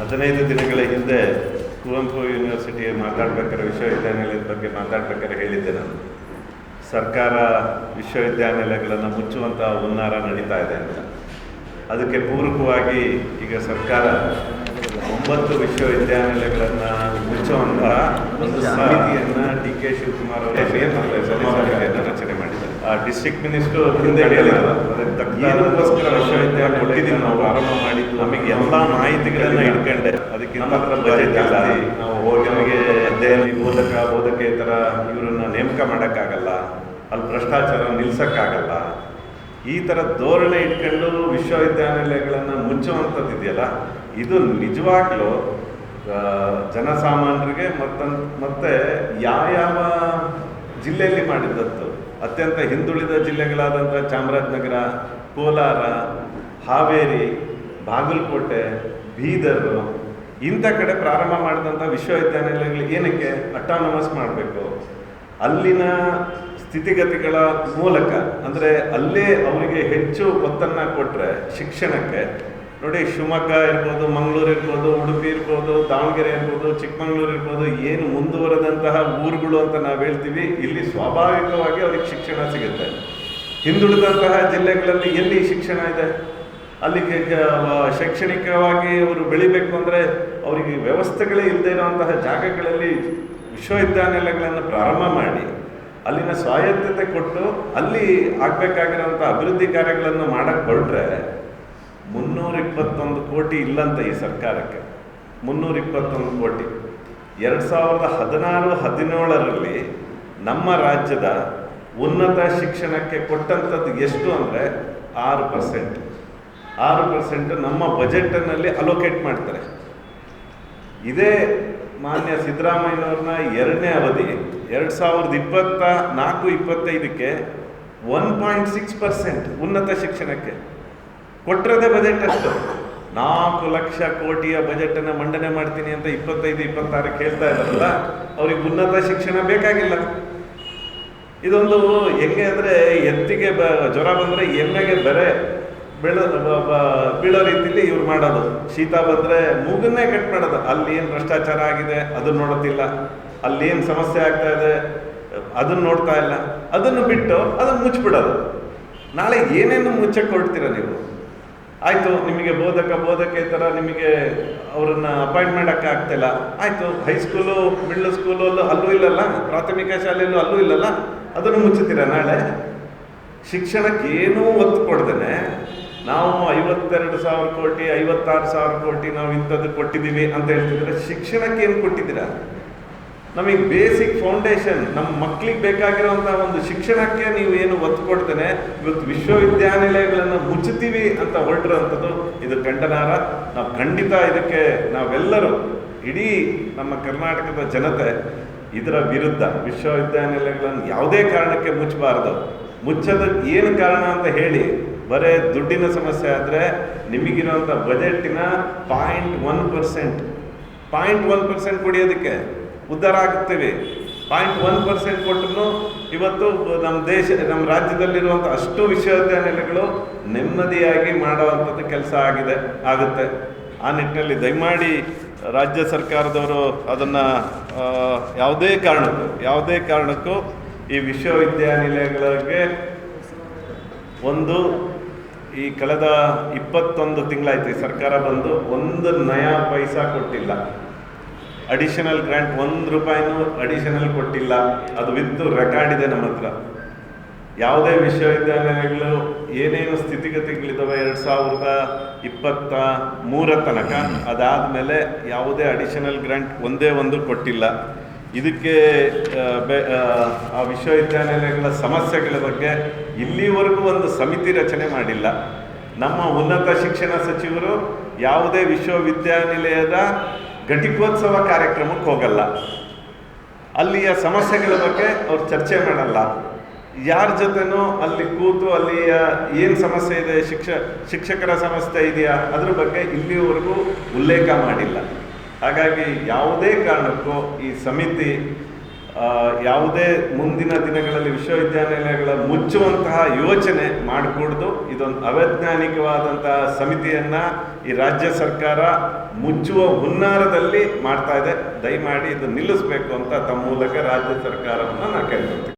ಹದಿನೈದು ದಿನಗಳ ಹಿಂದೆ ಕುವೆಂಪು ಯೂನಿವರ್ಸಿಟಿ ಮಾತಾಡ್ಬೇಕಾದ್ರೆ ವಿಶ್ವವಿದ್ಯಾನಿಲಯದ ಬಗ್ಗೆ ಮಾತಾಡ್ಬೇಕಾದ್ರೆ ಹೇಳಿದ್ದೆ ನಾನು. ಸರ್ಕಾರ ವಿಶ್ವವಿದ್ಯಾನಿಲಯಗಳನ್ನು ಮುಚ್ಚುವಂಥ ಹುನ್ನಾರ ನಡೀತಾ ಇದೆ ಅಂತ. ಅದಕ್ಕೆ ಪೂರಕವಾಗಿ ಈಗ ಸರ್ಕಾರ ಒಂಬತ್ತು ವಿಶ್ವವಿದ್ಯಾನಿಲಯಗಳನ್ನು ಮುಚ್ಚುವಂತಹ ಒಂದು ಸಮಿತಿಯನ್ನು ಡಿ ಕೆ ಶಿವಕುಮಾರ್ ಅವರು ರಚನೆ ಮಾಡಿದ್ದಾರೆ. ಡಿಸ್ಟ್ರಿಕ್ಟ್ ಮಿನಿಸ್ಟರ್ ಏನಕ್ಕೋಸ್ಕರ ವಿಶ್ವವಿದ್ಯಾಲಯ ಕೊಟ್ಟಿದ್ದೀವಿ ನಾವು. ಆರಂಭ ಮಾಡಿದ್ದು. ನಮಗೆ ಎಲ್ಲ ಮಾಹಿತಿಗಳನ್ನ ಇಟ್ಕೊಂಡೆ. ಅದಕ್ಕಿಂತ ಹತ್ರ ಬಜೆಟ್ ಜಾಸ್ತಿ. ನಾವು ಹೋಗಿ ನಮಗೆ ಅಧ್ಯಯನ ಬೋಧಕ ಬೋಧಕೇತರ ಇವರನ್ನ ನೇಮಕ ಮಾಡೋಕ್ಕಾಗಲ್ಲ. ಅಲ್ಲಿ ಭ್ರಷ್ಟಾಚಾರ ನಿಲ್ಸೋಕ್ಕಾಗಲ್ಲ. ಈ ಥರ ಧೋರಣೆ ಇಟ್ಕೊಂಡು ವಿಶ್ವವಿದ್ಯಾನಿಲಯಗಳನ್ನು ಮುಚ್ಚುವಂಥದ್ದು ಇದೆಯಲ್ಲ ಇದು ನಿಜವಾಗ್ಲೂ ಜನಸಾಮಾನ್ಯರಿಗೆ ಮತ್ತೆ ಮತ್ತೆ ಯಾವ ಜಿಲ್ಲೆಯಲ್ಲಿ ಮಾಡಿದ್ದದ್ದು? ಅತ್ಯಂತ ಹಿಂದುಳಿದ ಜಿಲ್ಲೆಗಳಾದಂಥ ಚಾಮರಾಜನಗರ, ಕೋಲಾರ, ಹಾವೇರಿ, ಬಾಗಲಕೋಟೆ, ಬೀದರ್ ಇಂಥ ಕಡೆ ಪ್ರಾರಂಭ ಮಾಡಿದಂಥ ವಿಶ್ವವಿದ್ಯಾನಿಲಯಗಳಿಗೆ ಏನಕ್ಕೆ ಅಟಾನಮಸ್ ಮಾಡಬೇಕು? ಅಲ್ಲಿನ ಸ್ಥಿತಿಗತಿಗಳ ಮೂಲಕ, ಅಂದರೆ ಅಲ್ಲೇ ಅವರಿಗೆ ಹೆಚ್ಚು ಒತ್ತನ್ನು ಕೊಟ್ಟರೆ ಶಿಕ್ಷಣಕ್ಕೆ ನೋಡಿ, ಶಿವಮೊಗ್ಗ ಇರ್ಬೋದು, ಮಂಗಳೂರು ಇರ್ಬೋದು, ಉಡುಪಿ ಇರ್ಬೋದು, ದಾವಣಗೆರೆ ಇರ್ಬೋದು, ಚಿಕ್ಕಮಂಗ್ಳೂರು ಇರ್ಬೋದು, ಏನು ಮುಂದುವರೆದಂತಹ ಊರುಗಳು ಅಂತ ನಾವು ಹೇಳ್ತೀವಿ, ಇಲ್ಲಿ ಸ್ವಾಭಾವಿಕವಾಗಿ ಅವ್ರಿಗೆ ಶಿಕ್ಷಣ ಸಿಗುತ್ತೆ. ಹಿಂದುಳಿದಂತಹ ಜಿಲ್ಲೆಗಳಲ್ಲಿ ಎಲ್ಲಿ ಶಿಕ್ಷಣ ಇದೆ? ಅಲ್ಲಿಗೆ ಶೈಕ್ಷಣಿಕವಾಗಿ ಅವರು ಬೆಳಿಬೇಕು ಅಂದರೆ ಅವರಿಗೆ ವ್ಯವಸ್ಥೆಗಳೇ ಇಲ್ಲದೆ ಇರುವಂತಹ ಜಾಗಗಳಲ್ಲಿ ವಿಶ್ವವಿದ್ಯಾನಿಲಯಗಳನ್ನು ಪ್ರಾರಂಭ ಮಾಡಿ, ಅಲ್ಲಿನ ಸ್ವಾಯತ್ತತೆ ಕೊಟ್ಟು ಅಲ್ಲಿ ಆಗಬೇಕಾಗಿರುವಂಥ ಅಭಿವೃದ್ಧಿ ಕಾರ್ಯಗಳನ್ನು ಮಾಡಕ್ಕೆ ಹೊರಟ್ರೆ ಮುನ್ನೂರ ಇಪ್ಪತ್ತೊಂದು ಕೋಟಿ ಇಲ್ಲಂತ ಈ ಸರ್ಕಾರಕ್ಕೆ. ಮುನ್ನೂರ ಇಪ್ಪತ್ತೊಂದು ಕೋಟಿ. ಎರಡು ಸಾವಿರದ ಹದಿನಾರು, ಹದಿನೇಳರಲ್ಲಿ ನಮ್ಮ ರಾಜ್ಯದ ಉನ್ನತ ಶಿಕ್ಷಣಕ್ಕೆ ಕೊಟ್ಟಂಥದ್ದು ಎಷ್ಟು ಅಂದರೆ ಆರು ಪರ್ಸೆಂಟ್ ಆರು ಪರ್ಸೆಂಟ್ ನಮ್ಮ ಬಜೆಟ್ನಲ್ಲಿ ಅಲೋಕೇಟ್ ಮಾಡ್ತಾರೆ. ಇದೇ ಮಾನ್ಯ ಸಿದ್ದರಾಮಯ್ಯನವ್ರನ್ನ ಎರಡನೇ ಅವಧಿ, ಎರಡು ಸಾವಿರದ ಇಪ್ಪತ್ತ ನಾಲ್ಕು, ಇಪ್ಪತ್ತೈದಕ್ಕೆ ಒನ್ ಪಾಯಿಂಟ್ ಸಿಕ್ಸ್ ಪರ್ಸೆಂಟ್ ಉನ್ನತ ಶಿಕ್ಷಣಕ್ಕೆ. ಕೊಟ್ಟಿರೋದೇ ಬಜೆಟ್ ಅಷ್ಟು ನಾಲ್ಕು ಲಕ್ಷ ಕೋಟಿಯ ಬಜೆಟನ್ನು ಮಂಡನೆ ಮಾಡ್ತೀನಿ ಅಂತ ಇಪ್ಪತ್ತೈದು ಇಪ್ಪತ್ತಾರಕ್ಕೆ ಕೇಳ್ತಾ ಇದ್ದಾರಲ್ಲ ಅವ್ರಿಗೆ ಉನ್ನತ ಶಿಕ್ಷಣ ಬೇಕಾಗಿಲ್ಲ. ಇದೊಂದು ಹೆಂಗೆ ಅಂದರೆ ಎತ್ತಿಗೆ ಬ ಜ್ವರ ಬಂದರೆ ಎಮ್ಮೆಗೆ ಬೆರೆ ಬೆಳ ಬೀಳೋ ರೀತಿಲಿ ಇವ್ರು ಮಾಡೋದು. ಶೀತ ಬಂದರೆ ಮೂಗನ್ನೇ ಕಟ್ ಮಾಡೋದು. ಅಲ್ಲಿ ಏನು ಭ್ರಷ್ಟಾಚಾರ ಆಗಿದೆ ಅದನ್ನ ನೋಡೋದಿಲ್ಲ. ಅಲ್ಲಿ ಏನು ಸಮಸ್ಯೆ ಆಗ್ತಾ ಇದೆ ಅದನ್ನ ನೋಡ್ತಾ ಇಲ್ಲ. ಅದನ್ನು ಬಿಟ್ಟು ಅದನ್ನು ಮುಚ್ಚಿಬಿಡೋದು ನಾಳೆ ಏನೇನು ಮುಚ್ಚಕ್ಕೆ ಕೊಡ್ತೀರಾ ನೀವು? ಆಯಿತು, ನಿಮಗೆ ಬೋಧಕ, ಬೋಧಕೇತರ ನಿಮಗೆ ಅವರನ್ನ ಅಪಾಯಿಂಟ್ ಮಾಡೋಕ್ಕೆ ಆಗ್ತಿಲ್ಲ. ಆಯಿತು ಹೈಸ್ಕೂಲು ಮಿಡ್ಲ್ ಸ್ಕೂಲು ಅಲ್ಲೂ ಇಲ್ಲಲ್ಲ? ಪ್ರಾಥಮಿಕ ಶಾಲೆಯಲ್ಲೂ ಅಲ್ಲೂ ಇಲ್ಲಲ್ಲ? ಅದನ್ನು ಮುಚ್ಚುತ್ತೀರಾ ನಾಳೆ? ಶಿಕ್ಷಣಕ್ಕೆ ಏನೂ ಒತ್ತು ಕೊಡ್ದೇನೆ. ನಾವು ಐವತ್ತೆರಡು ಸಾವಿರ ಕೋಟಿ, ಐವತ್ತಾರು ಸಾವಿರ ಕೋಟಿ ನಾವು ಇಂಥದ್ದು ಕೊಟ್ಟಿದ್ದೀವಿ ಅಂತ ಹೇಳ್ತಿದ್ರೆ ಶಿಕ್ಷಣಕ್ಕೆ ಏನು ಕೊಟ್ಟಿದ್ದೀರಾ? ನಮಗೆ ಬೇಸಿಕ್ ಫೌಂಡೇಶನ್ ನಮ್ಮ ಮಕ್ಕಳಿಗೆ ಬೇಕಾಗಿರುವಂಥ ಒಂದು ಶಿಕ್ಷಣಕ್ಕೆ ನೀವು ಏನು ಒತ್ತು ಕೊಡ್ತೇನೆ, ಇವತ್ತು ವಿಶ್ವವಿದ್ಯಾನಿಲಯಗಳನ್ನು ಮುಚ್ಚುತ್ತೀವಿ ಅಂತ ಹೊರಟಿರೋಂಥದ್ದು ಇದು ಖಂಡನಾರ ನಾವು ಖಂಡಿತ ಇದಕ್ಕೆ ನಾವೆಲ್ಲರೂ, ಇಡೀ ನಮ್ಮ ಕರ್ನಾಟಕದ ಜನತೆ ಇದರ ವಿರುದ್ಧ ವಿಶ್ವವಿದ್ಯಾನಿಲಯಗಳನ್ನು ಯಾವುದೇ ಕಾರಣಕ್ಕೆ ಮುಚ್ಚಬಾರ್ದು. ಮುಚ್ಚದ ಏನು ಕಾರಣ ಅಂತ ಹೇಳಿ, ಬರೇ ದುಡ್ಡಿನ ಸಮಸ್ಯೆ ಆದರೆ ನಿಮಗಿರುವಂಥ ಬಜೆಟಿನ point one percent point one percent ಕೊಡಿಯೋದಕ್ಕೆ ಉದ್ಧಾರ ಆಗುತ್ತೇವೆ ಪಾಯಿಂಟ್ ಒನ್ ಪರ್ಸೆಂಟ್ ಕೊಟ್ಟರು ಇವತ್ತು ನಮ್ಮ ದೇಶ, ನಮ್ಮ ರಾಜ್ಯದಲ್ಲಿರುವಂಥ ಅಷ್ಟು ವಿಶ್ವವಿದ್ಯಾನಿಲಯಗಳು ನೆಮ್ಮದಿಯಾಗಿ ಮಾಡುವಂಥದ್ದು ಕೆಲಸ ಆಗಿದೆ, ಆಗುತ್ತೆ. ಆ ನಿಟ್ಟಿನಲ್ಲಿ ದಯಮಾಡಿ ರಾಜ್ಯ ಸರ್ಕಾರದವರು ಅದನ್ನು ಯಾವುದೇ ಕಾರಣಕ್ಕೂ ಯಾವುದೇ ಕಾರಣಕ್ಕೂ ಈ ವಿಶ್ವವಿದ್ಯಾನಿಲಯಗಳಿಗೆ ಒಂದು, ಈ ಕಳೆದ ಇಪ್ಪತ್ತೊಂದು ತಿಂಗಳಾಯ್ತು ಈ ಸರ್ಕಾರ ಬಂದು ಒಂದು ನಯಾ ಪೈಸಾ ಕೊಟ್ಟಿಲ್ಲ. ಅಡಿಷನಲ್ ಗ್ರಾಂಟ್ ಒಂದು ರೂಪಾಯಿನೂ ಅಡಿಷನಲ್ ಕೊಟ್ಟಿಲ್ಲ. ಅದು ವಿತ್ ರೆಕಾರ್ಡ್ ಇದೆ ನಮ್ಮ ಹತ್ರ. ಯಾವುದೇ ವಿಶ್ವವಿದ್ಯಾಲಯಗಳು ಏನೇನು ಸ್ಥಿತಿಗತಿಗಳಿದ್ದಾವೆ? ಎರಡು ಸಾವಿರದ ಇಪ್ಪತ್ತ ಮೂರ ತನಕ. ಅದಾದಮೇಲೆ ಯಾವುದೇ ಅಡಿಷನಲ್ ಗ್ರಾಂಟ್ ಒಂದೇ ಒಂದು ಕೊಟ್ಟಿಲ್ಲ. ಇದಕ್ಕೆ, ಆ ವಿಶ್ವವಿದ್ಯಾನಿಲಯಗಳ ಸಮಸ್ಯೆಗಳ ಬಗ್ಗೆ ಇಲ್ಲಿವರೆಗೂ ಒಂದು ಸಮಿತಿ ರಚನೆ ಮಾಡಿಲ್ಲ. ನಮ್ಮ ಉನ್ನತ ಶಿಕ್ಷಣ ಸಚಿವರು ಯಾವುದೇ ವಿಶ್ವವಿದ್ಯಾನಿಲಯದ ಘಟಿಕೋತ್ಸವ ಕಾರ್ಯಕ್ರಮಕ್ಕೆ ಹೋಗಲ್ಲ. ಅಲ್ಲಿಯ ಸಮಸ್ಯೆಗಳ ಬಗ್ಗೆ ಅವ್ರು ಚರ್ಚೆ ಮಾಡಲ್ಲ. ಯಾರ ಜೊತೆನೂ ಅಲ್ಲಿ ಕೂತು ಅಲ್ಲಿಯ ಏನು ಸಮಸ್ಯೆ ಇದೆ, ಶಿಕ್ಷ, ಶಿಕ್ಷಕರ ಸಮಸ್ಯೆ ಇದೆಯಾ, ಅದ್ರ ಬಗ್ಗೆ ಇಲ್ಲಿವರೆಗೂ ಉಲ್ಲೇಖ ಮಾಡಿಲ್ಲ. ಹಾಗಾಗಿ ಯಾವುದೇ ಕಾರಣಕ್ಕೂ ಈ ಸಮಿತಿ ಯಾವುದೇ ಮುಂದಿನ ದಿನಗಳಲ್ಲಿ ವಿಶ್ವವಿದ್ಯಾನಿಲಯಗಳ ಮುಚ್ಚುವಂತಹ ಯೋಚನೆ ಮಾಡಿಕೊಡ್ದು ಇದೊಂದು ಅವೈಜ್ಞಾನಿಕವಾದಂತಹ ಸಮಿತಿಯನ್ನು ಈ ರಾಜ್ಯ ಸರ್ಕಾರ ಮುಚ್ಚುವ ಹುನ್ನಾರದಲ್ಲಿ ಮಾಡ್ತಾ ಇದೆ. ದಯಮಾಡಿ ಇದು ನಿಲ್ಲಿಸಬೇಕು ಅಂತ ತಮ್ಮ ಮೂಲಕ ರಾಜ್ಯ ಸರ್ಕಾರವನ್ನು ನಾನು ಕೇಳ್ಕೊಳ್ತೀನಿ.